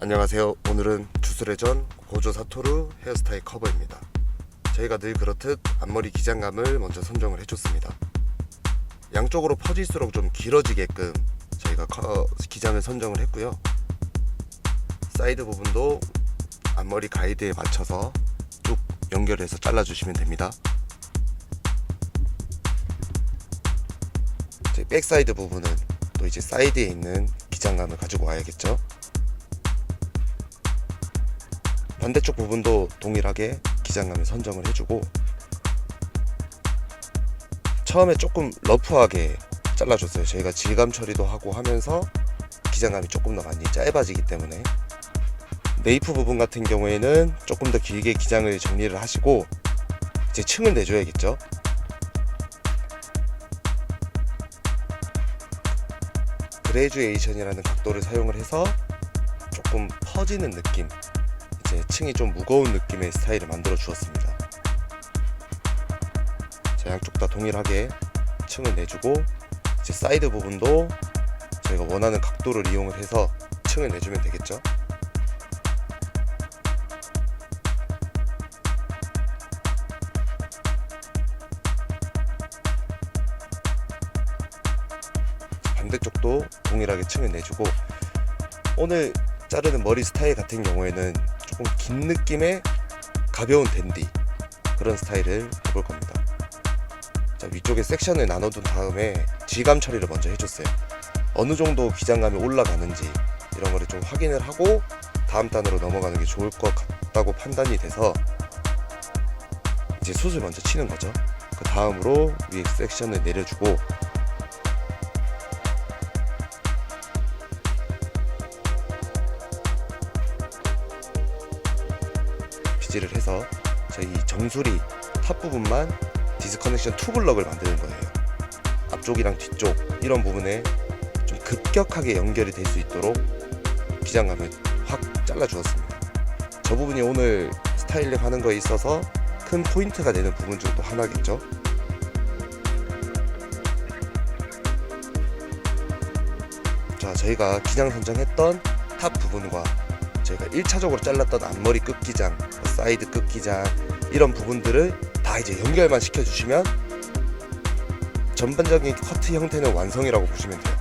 안녕하세요. 오늘은 주술회전 고조 사토루 헤어스타일 커버입니다. 저희가 늘 그렇듯 앞머리 기장감을 먼저 선정을 해줬습니다. 양쪽으로 퍼질수록 좀 길어지게끔 저희가 커- 기장을 선정을 했고요. 사이드 부분도 앞머리 가이드에 맞춰서 쭉 연결해서 잘라주시면 됩니다. 백사이드 부분은 또 이제 사이드에 있는 기장감을 가지고 와야겠죠. 반대쪽 부분도 동일하게 기장감을 선정을 해주고 처음에 조금 러프하게 잘라줬어요. 저희가 질감 처리도 하고 하면서 기장감이 조금 더 많이 짧아지기 때문에 네이프 부분 같은 경우에는 조금 더 길게 기장을 정리를 하시고 이제 층을 내줘야겠죠. 그레주에이션이라는 각도를 사용을 해서 조금 퍼지는 느낌 이제 층이 좀 무거운 느낌의 스타일을 만들어 주었습니다. 자, 양쪽 다 동일하게 층을 내주고 이제 사이드 부분도 저희가 원하는 각도를 이용을 해서 층을 내주면 되겠죠. 반대쪽도 동일하게 층을 내주고 오늘 자르는 머리 스타일 같은 경우에는 조금 긴 느낌의 가벼운 댄디 그런 스타일을 해볼 겁니다. 자 위쪽에 섹션을 나눠둔 다음에 질감 처리를 먼저 해줬어요. 어느 정도 기장감이 올라가는지 이런 거를 좀 확인을 하고 다음 단으로 넘어가는 게 좋을 것 같다고 판단이 돼서 이제 숱을 먼저 치는 거죠. 그 다음으로 위에 섹션을 내려주고 빗질을 해서 저희 정수리 탑 부분만 디스커넥션 투 블럭을 만드는 거예요. 앞쪽이랑 뒤쪽 이런 부분에 좀 급격하게 연결이 될 수 있도록 기장감을 확 잘라 주었습니다. 저 부분이 오늘 스타일링 하는 거에 있어서 큰 포인트가 되는 부분 중 또 하나겠죠. 자, 저희가 기장 선정했던 탑 부분과 저희가 1차적으로 잘랐던 앞머리 끝기장, 사이드 끝기장 이런 부분들을 다 이제 연결만 시켜주시면 전반적인 커트 형태는 완성이라고 보시면 돼요.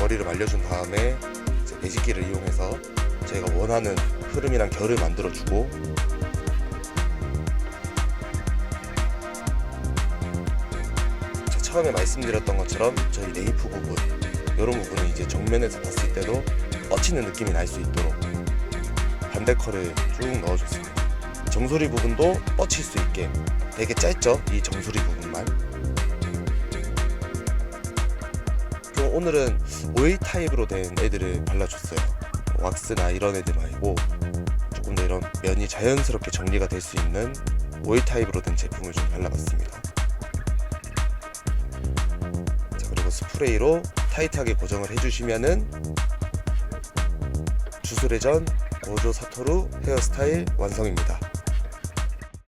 머리를 말려준 다음에 매직기를 이용해서 저희가 원하는 흐름이랑 결을 만들어주고 자, 처음에 말씀드렸던 것처럼 저희 네이프 부분 이런 부분은 이제 정면에서 봤을 때도 뻗치는 느낌이 날 수 있도록 반대 컬을 쭉 넣어줬습니다. 정수리 부분도 뻗칠 수 있게 되게 짧죠? 이 정수리 부분만. 좀 오늘은 오일 타입으로 된 애들을 발라줬어요. 왁스나 이런 애들 말고 조금 더 이런 면이 자연스럽게 정리가 될 수 있는 오일 타입으로 된 제품을 좀 발라봤습니다. 자, 그리고 스프레이로 타이트하게 고정을 해주시면은 주술회전 고조 사토루 헤어스타일 완성입니다.